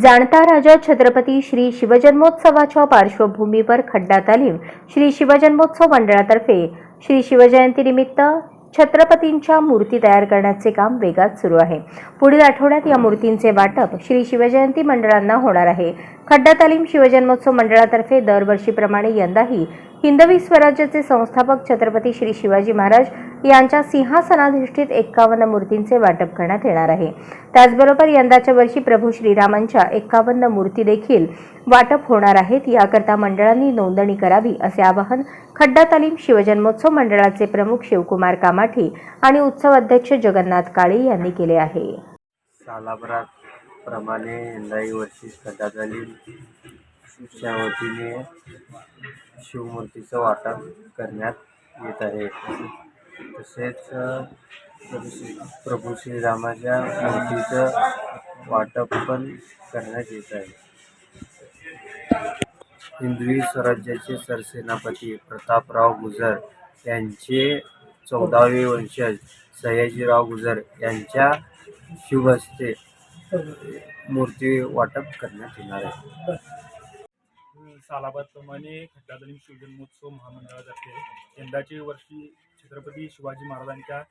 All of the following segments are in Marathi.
जाणता राजा छत्रपती श्री शिवजन्मोत्सवाच्या पार्श्वभूमीवर खड्डा तालीम श्री शिवजन्मोत्सव मंडळातर्फे श्री शिवजयंतीनिमित्त छत्रपतींच्या मूर्ती तयार करण्याचे काम वेगात सुरू आहे. पुढील आठवड्यात या मूर्तींचे वाटप श्री शिवजयंती मंडळांना होणार आहे. खड्डा तालीम शिवजन्मोत्सव मंडळातर्फे दरवर्षीप्रमाणे यंदाही हिंदवी स्वराज्याचे संस्थापक छत्रपती श्री शिवाजी महाराज यांच्या सिंहासनाधिष्ठित एक्कावन्न मूर्तींचे वाटप करण्यात येणार आहे. त्याचबरोबर यंदाच्या वर्षी प्रभू श्रीरामांच्या एक्कावन्न मूर्ती देखील वाटप होणार आहेत. याकरता मंडळांनी नोंदणी करावी असे आवाहन खड्डा तालीम शिवजन्मोत्सव मंडळाचे प्रमुख शिवकुमार कामाठी आणि उत्सव अध्यक्ष जगन्नाथ काळे यांनी केले आहे. सालाभरात प्रमाणे यंदाही वर्षी खड्डा झाली च्या वतीने शिवमूर्तीचं वाटप करण्यात येत आहे. तसेच प्रभू श्री प्रभू श्रीरामाच्या मूर्तीचं वाटप पण करण्यात येत आहे. हिंदवी स्वराज्याचे सरसेनापती प्रतापराव गुजर यांचे चौदावे वंशज सयाजीराव गुजर यांच्या शुभ हस्ते मूर्ती वाटप करण्यात येणार आहे. सालाबादप्रमाणे खड्डादलिम शिवजन्मोत्सव महामंडळातर्फे यंदाचे वर्षी छत्रपती शिवाजी महाराजांच्या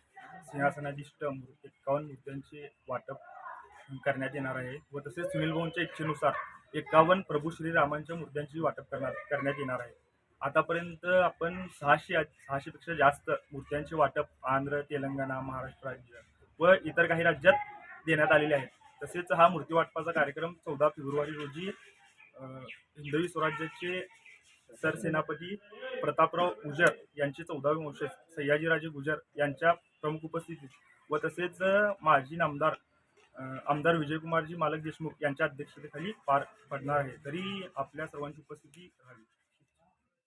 सिंहासनाधिष्ट मूर्ती मूर्त्यांचे वाटप करण्यात येणार आहे व तसेच सुनील भाऊंच्या इच्छेनुसार एकावन्न प्रभू श्रीरामांच्या मूर्त्यांची वाटप करणार करण्यात येणार आहे. आतापर्यंत आपण सहाशे सहाशेपेक्षा जास्त मूर्त्यांचे वाटप आंध्र तेलंगणा महाराष्ट्र राज्य व इतर काही राज्यात देण्यात आलेले आहेत. तसेच हा मूर्ती वाटपाचा कार्यक्रम चौदा फेब्रुवारी रोजी हिंदवी स्वराज्याचे सरसेनापती प्रतापराव गुजर यांचे चौदावे वंशज सयाजीराजे गुजर यांच्या प्रमुख उपस्थितीत. व तसेच माजी नामदार आमदार विजयकुमारजी मालक देशमुख यांच्या अध्यक्षतेखाली पार पडणार आहे. तरी आपल्या सर्वांची उपस्थिती राहावी